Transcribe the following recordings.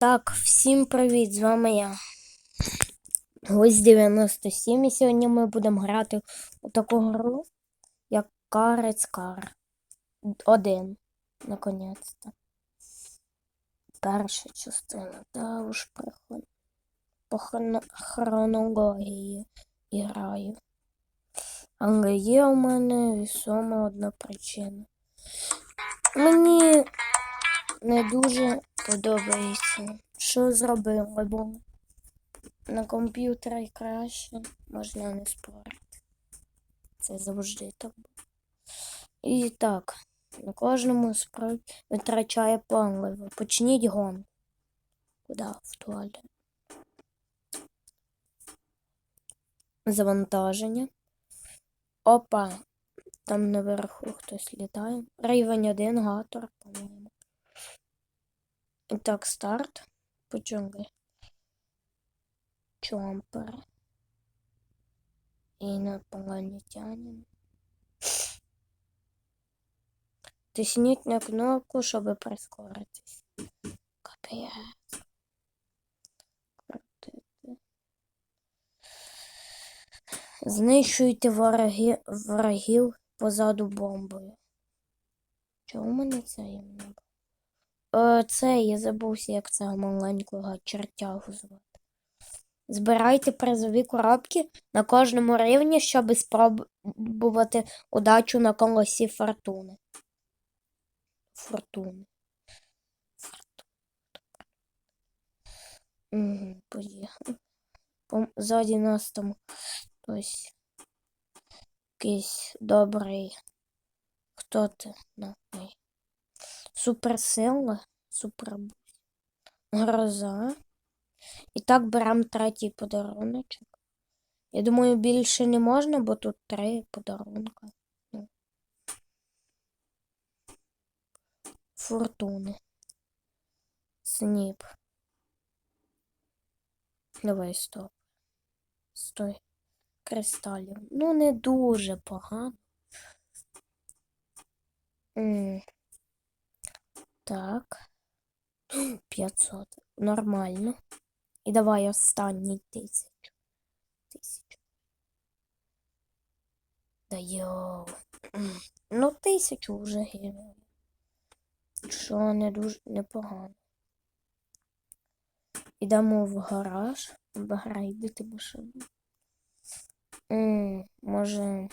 Так, всім привіт! З вами я. Ось 97 і сьогодні ми будемо грати у таку гру, як Карець Кар. Один. Наконець-то. Перша частина. Та уж приход... по хроно... хронології граю. Але є у мене вісома одна причина. Мені не дуже подобається. Що зробили, бо на комп'ютері краще можна не спорити. Це завжди так було. І так, на кожному справі витрачає паливо. Почніть гон. Куди? В туалет. Завантаження. Опа. Там наверху хтось літає. Рівень 1, гатор, по-моєму. І так, старт. По джунглі. Чомпер. Інопланетянин. Тисніть на кнопку, щоб прискоритись. Капець. Крутити. Знищуйте вороги, ворогів позаду бомбою. Чого в мене це є не було? Е, Це я забувся, як цього маленького чертягу звати. Збирайте призові коробки на кожному рівні, щоб спробувати удачу на колосі фортуни. Фортуни. Угу, поїхали. Ззаді нас там хтось якийсь добрий. Хто ти? На, ой. Суперсила, супербусь. Гроза. І так беремо третій подаруночок. Я думаю, більше не можна, бо тут три подарунка. Ну. Фортуни. Сніп. Давай стоп. Стой. Кристалів. Ну, не дуже погано. М так. 500. Нормально. І давай останній тисячу. Тисячу. Да йоу. Ну, тисячу вже гривень. Що не дуже непогано. Ідемо в гараж. Обгрейдити машину. М може.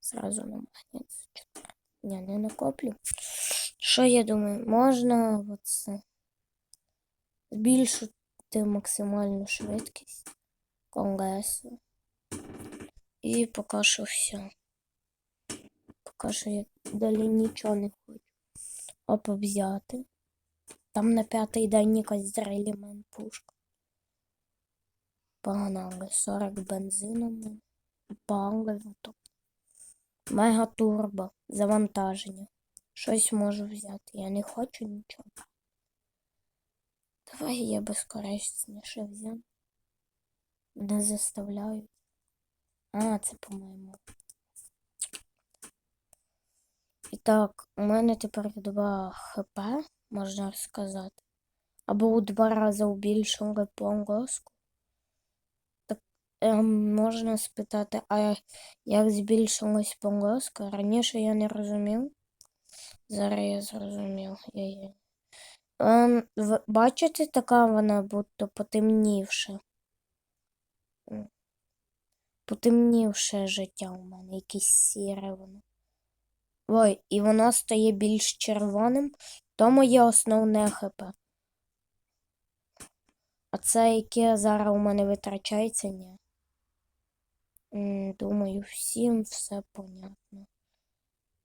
Сразу на магніт. Ні, не накоплю. Що я думаю? Можна оце збільшити максимальну швидкість колеса. І поки що все. Поки що я далі нічого не хочу. Опа взяти. Там на п'ятий день якась з елемент пушка. Погнали 40 бензином. Паливо. Мега турбо. Завантаження. Щось можу взяти. Я не хочу нічого. Давай я безкорисніше взяв. Не заставляють. А, це по-моєму. І так, у мене тепер 2 хп, можна сказати. Або у два рази убільшили полоску. Так ем, можна спитати, а як збільшилась полоска? Раніше я не розумів. Зараз я зрозумів. Ем, бачите, така вона будто потемнівша. Потемнівше життя у мене, якесь сіре воно. Ой, і воно стає більш червоним, то моє основне ХП. А це яке зараз у мене витрачається, ні. Думаю, всім все понятно.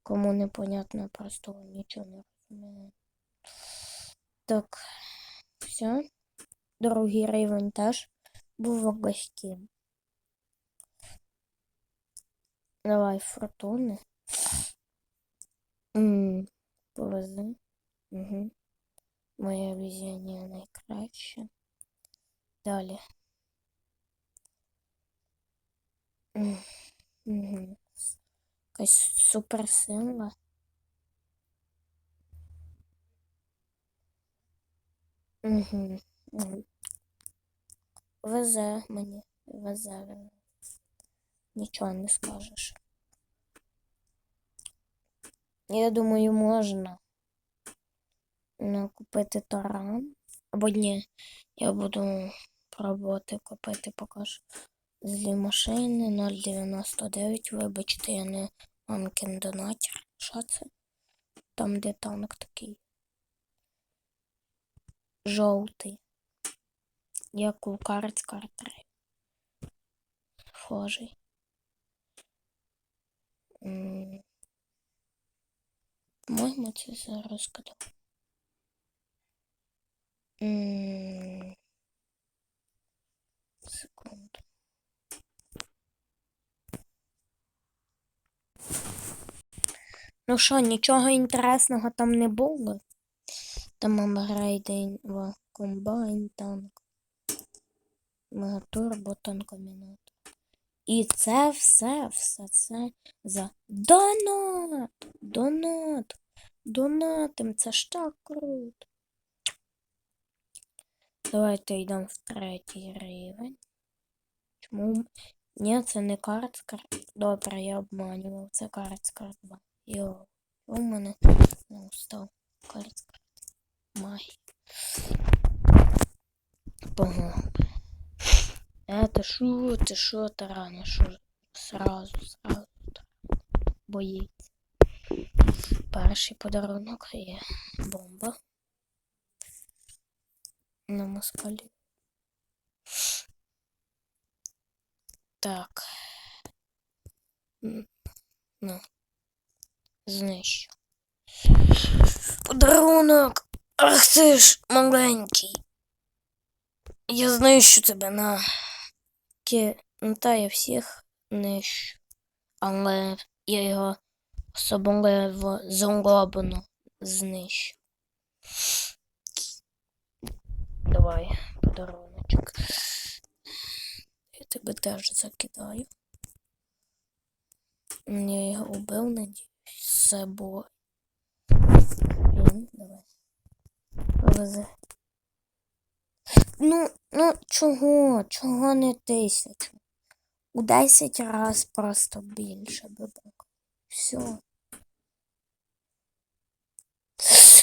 Кому не понятно, просто нічого не розумію. Так, все. Другий рівень був легким. Давай фортуни. Повези. Угу. Моє везіння найкраще. Далі. Угу. Якась суперсила. Угу. Везе мені, везе. Нічого не скажеш. Я думаю, можна ну, купити таран. Або ні, я буду пробувати купити поки злі машини 0,99. Вибачте, я не мамкин донатір. Що це? Там, де танк такий. Жовтий. Як у карт картри. Схожий. По-моєму, це зараз кидав. М. Секунду. Ну що, нічого інтересного там не було? Там апгрейдинг комбайн танк. Мегатурбо танкомінат. І це все, все це за донат! Донат! Донатим, це ж так круто. Давайте йдемо в третій рівень. Чому? Ні, це не картскар. Добре, я обманював. Це картскар 2. Йо. У мене не устав. Картскар. Магія. Погнали. Это шо, ти шо, тарана, шо? Сразу, сразу. Боїться. Перший подарунок є бомба. На москалі. Так. Ну. Знищу. Подарунок! Ах ти ж маленький. Я знищу тебе на. Ну, та я всіх нищу. Але я його особливо злобно знищу. Давай, подаруночок. Я тебе теж закидаю. Я його убив, надіюсь, з собою. Давай. Ну, ну, чого? Чого не тисячу? У 10 раз просто більше бабок. Все.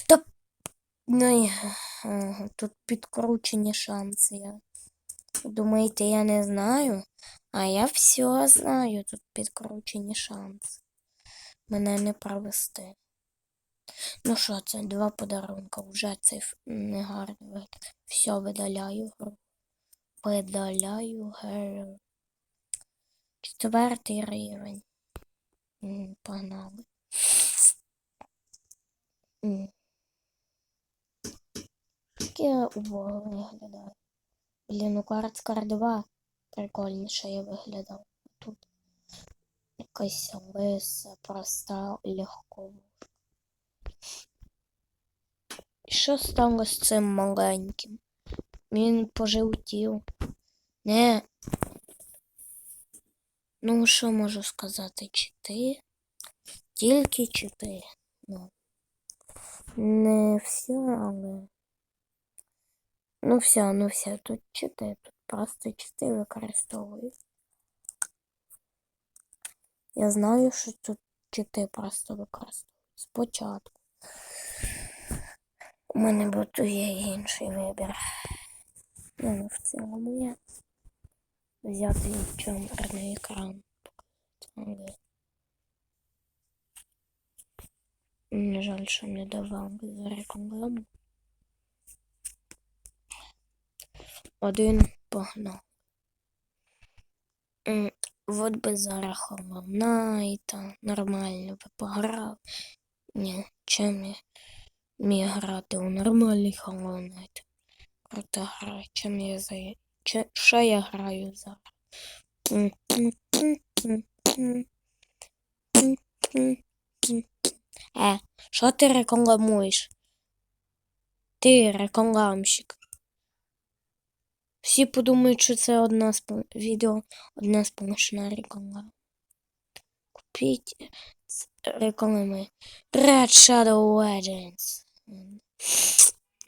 Та... Ну, тут підкручені шанси. Я... Думаєте, я не знаю? А я все знаю. Тут підкручені шанси. Мене не провести. Ну що, це два подарунка. Вже цей негарний вигляд. Все, видаляю гру. Видаляю гру. Четвертий рівень. Погнали. Таке убого виглядає. Блін, у Карцкар 2 прикольніше я виглядав. Якась лиса, проста, легко. Що сталося з цим маленьким? Він пожовтів. Не. Ну, що можу сказати? Чити? Тільки чити. Ну. Не все, але. Ну все, ну все, тут чити, тут просто чити використовую. Я знаю, що тут чити просто використовують. Спочатку. У мене був є інший вибір. Ну, в цілому я взяти чорний екран. На жаль, що не давав рекламу. Один погнав. М, Вот би зараз Knight, нормально би пограв. Ні, чим я міг грати у нормальний Hollow Knight. Крута гра, чим я за... Чи... Що я граю зараз? Е, що ти рекламуєш? Ти рекламщик. Всі подумають, що це одна спо... відео, одна сплошна реклама. Купіть реклами. Red Shadow Legends.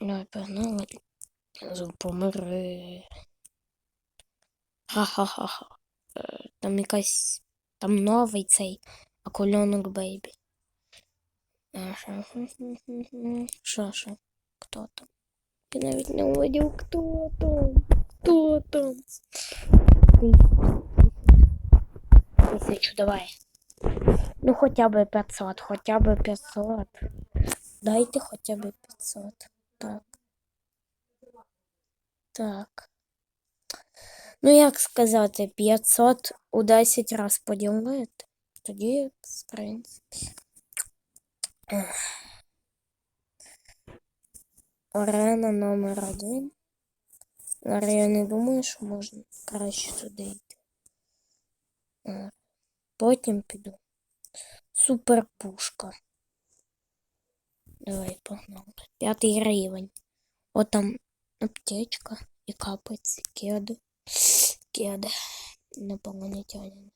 Давай, погнали. Помири. Ха-ха-ха-ха. Е, Там якась. Там новий цей акуленок бейбі. Що, що? Хто там? Я навіть не увидів, хто там. Хто там? Тисячу, давай. Ну, хоча б 500, хоча б 500. Дайте хоча б 500. Так. Так. Ну, як сказати, 500 у 10 раз поділити. Тоді, в принципі. Арена номер один. Зараз я не думаю, що можна краще туди йти. Е, Потім піду. Суперпушка. Давай погнали. П'ятий рівень. От там аптечка і капець, кеди. Кеди. Інопланетянин.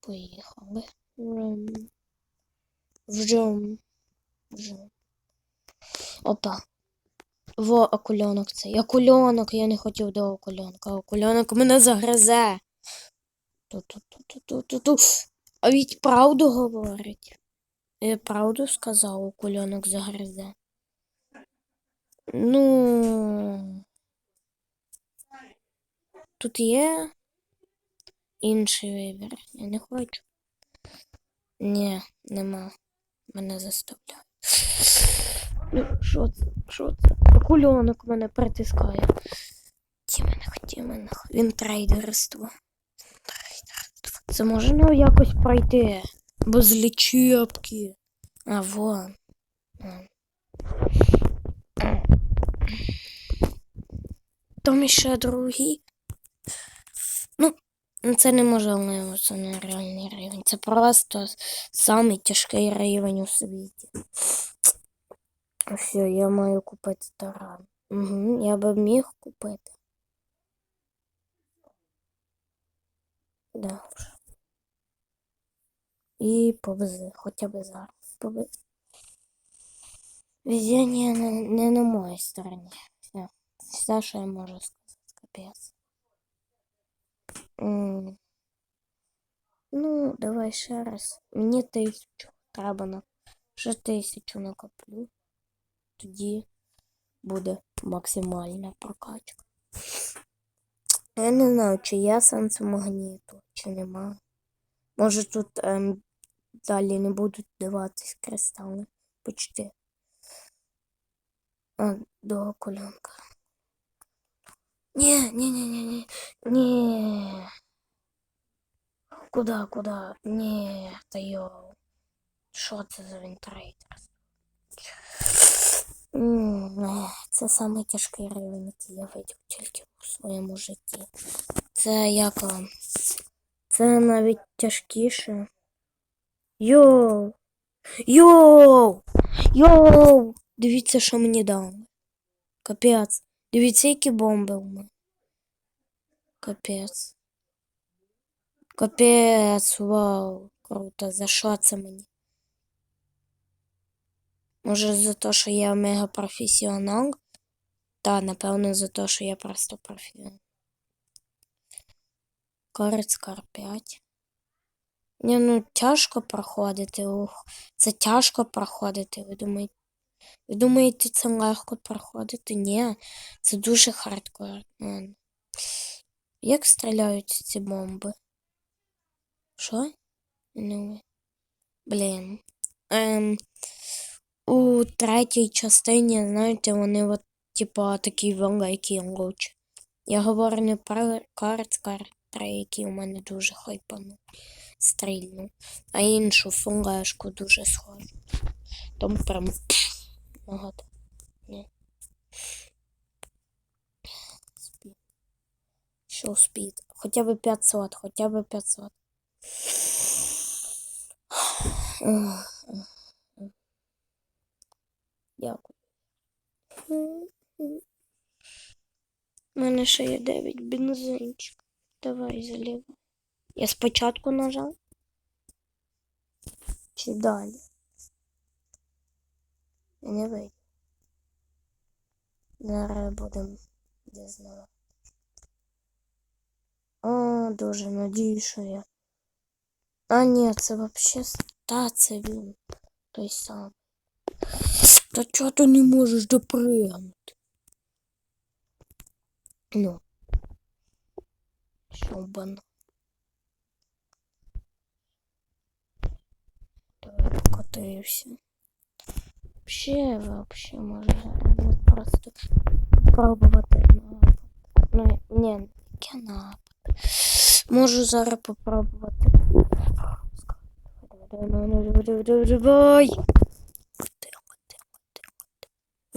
Поїхали. Вжум. Вжум. Опа. Во акуленок цей. Акуленок, я не хотів до акуленка. Акуленок мене загризе. Ту-ту-ту-ту-ту-ту. А ведь правду говорить. Я правду сказав, акуленок загризе. Ну. Тут є інший вибір. Я не хочу. Ні, нема. Мене заставляють. Ну, що це? Що це? Акуленок мене притискає. Тіменах, тіменах. Він трейдерство. Трейдерство. Це можна якось пройти без лічепки. А, вон. Там іще другий. Ну, це неможливо, це не реальний рівень. Це просто самий тяжкий рівень у світі. Все, я маю купити таран. Угу, я би міг купити. Да вже. І повези, хоча б зараз. Повези. Везіння не, не на моїй стороні. Все. Все, що я можу сказати, капець. М. Ну, давай ще раз. Мені тисячу треба на. Ще тисячу накоплю. Тоді буде максимальна прокачка. Я не знаю, чи є магніту, чи нема. Може тут ем, далі не будуть даватись кристали. Почти. А, до колянка. Ні, ні, ні, ні, ні. Ні. Куда, куда? Ні, та йоу. Що це за вінтрейдер? М, е, Це самий тяжкий рівень, який я видів тільки у своєму житті. Це як вам? Це навіть тяжкіше. Йоу! Йоу! Йоу! Дивіться, що мені дали. Капець. Дивіться, які бомби у мене. Капець. Капець, вау. Круто. За що це мені? Може за те, що я мегапрофесіонал? Та, напевно, за те, що я просто професіонал. Корець кар 5. Ні, ну тяжко проходити. Ух, це тяжко проходити. Ви думаєте, ви думаєте, це легко проходити? Ні, це дуже хардкор. Ладно. Як стріляють ці бомби? Що? Ну, блін. Ем, у третій частині, знаєте, вони от, типа, такі великі луч. Я говорю не про карцкар 3, який у мене дуже хайпанув, стрільнув, а іншу флешку дуже схожу. Там прям нагадую. Ні. Спід. Що спід? Хоча б 500, хоча б 500. Дякую. У мене ще є 9 бензинчик. Давай заливай. Я спочатку нажав. Чи далі? Не вийде. Зараз будемо дізнавати. О, дуже надію, що я. А, ні, це вообще та це він. Той сам. Та чого ти не можеш допригнути? Ну. Щобано. Давай покотився. Вообще, вообще можна зараз просто пробувати напад. Ну, ні, яке напад. Можу зараз попробувати. Давай, давай, давай, давай, давай, давай.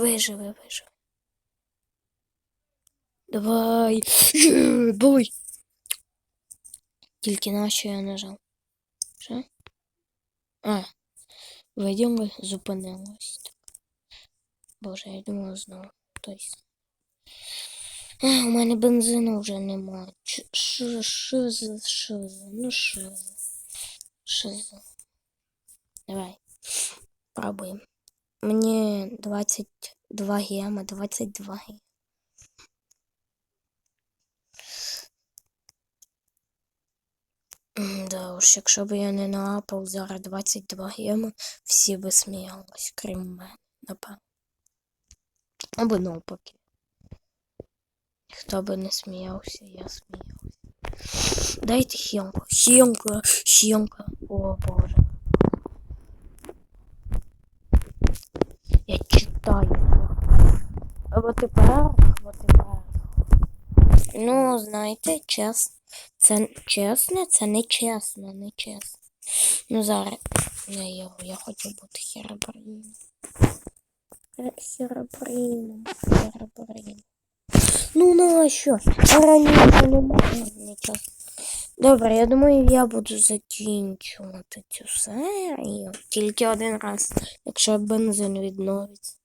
Виживи, виживи. Давай. Бой. Тільки на що я нажав. Що? А. Видимо, зупинилось. Боже, я думав знову. Той. А, у мене бензину вже нема. Ч- Що, що за, що за, ну що за, що за. Давай. Пробуємо. Мені 22 гема, 22 гема. Да уж, якщо б я не наапав зараз 22 геми, всі би сміялись, крім мене, напевно. Або навпаки. Хто би не сміявся, я сміявся. Дайте хімку, хімка, хімка. О боже. Я. Або тепер, або тепер. Ну, знаєте, чесно. Це чесно, це не чесно, не чесно. Ну зараз я його, я хочу бути херабрином. Херабрином, херабрином. Ну нащо? Раніше не можна чесно. Добре, я думаю, я буду закінчувати цю серію. Тільки один раз, якщо бензин відновиться.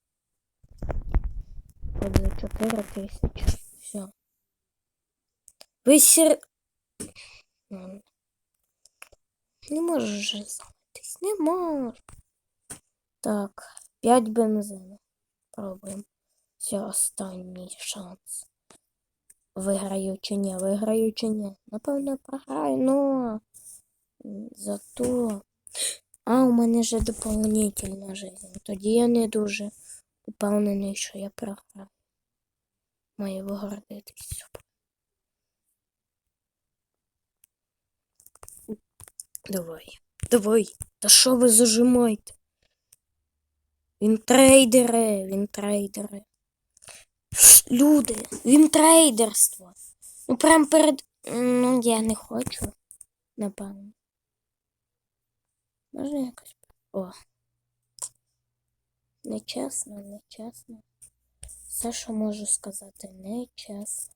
Буде 4 тисячі. Все. Ви сер... Не можеш же зламатись, не можеш. Так, 5 бензину. Пробуємо. Все, останній шанс. Виграю чи ні, виграю чи ні. Напевно, програю, но зато. А, у мене же доповнительна жизнь. Тоді я не дуже упевнений, що я програю. Маю вигордитись. Давай, давай. Та що ви зажимаєте? Він трейдери, він трейдери. Люди, він трейдерство. Ну прям перед. Ну, я не хочу. Напевно. Можна якось. О. Нечесно, нечесно. Все, що можу сказати, нечесно.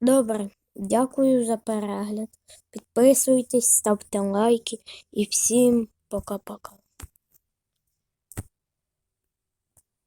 Добре, дякую за перегляд. Підписуйтесь, ставте лайки і всім пока-пока.